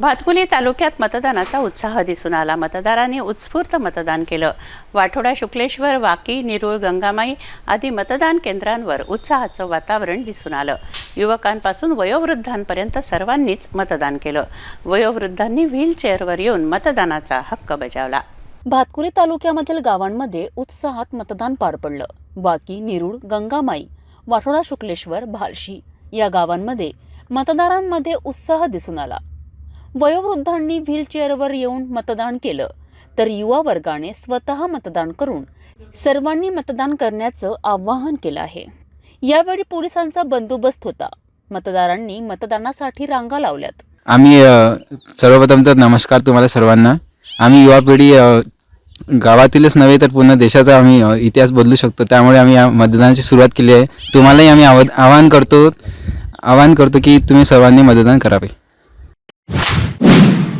भातकुली तालुक्यात मतदानाचा उत्साह दिसून आला. मतदारांनी उत्स्फूर्त मतदान केलं. वाठोडा शुक्लेश्वर वाकी निरुळ गंगामाई आदी मतदान केंद्रांवर उत्साहाचं वातावरण दिसून आलं. युवकांपासून वयोवृद्धांपर्यंत सर्वांनीच मतदान केलं. वयोवृद्धांनी व्हीलचेअरवर येऊन मतदानाचा हक्क बजावला. भातकुली तालुक्यामधील गावांमध्ये उत्साहात मतदान पार पडलं. वाकी निरूळ गंगामाई वाठोडा शुक्लेश्वर भालशी या गावांमध्ये मतदारांमध्ये उत्साह दिसून आला. वयोवृद्धांनी व्हीलचेअरवर येऊन मतदान केलं. तर युवा वर्गाने स्वतः मतदान करून सर्वांनी मतदान करण्याचं आवाहन केलं आहे. यावेळी पोलिसांचा बंदोबस्त होता. मतदारांनी मतदानासाठी रांगा लावल्यात. आम्ही सर्वप्रथम तर नमस्कार तुम्हाला सर्वांना. आम्ही युवा पिढी गावातीलच नव्हे तर पूर्ण देशाचा आम्ही इतिहास बदलू शकतो. त्यामुळे आम्ही या मतदानाची सुरुवात केली आहे. तुम्हालाही आम्ही आव आवाहन करतो आवाहन करतो की तुम्ही सर्वांनी मतदान करावे.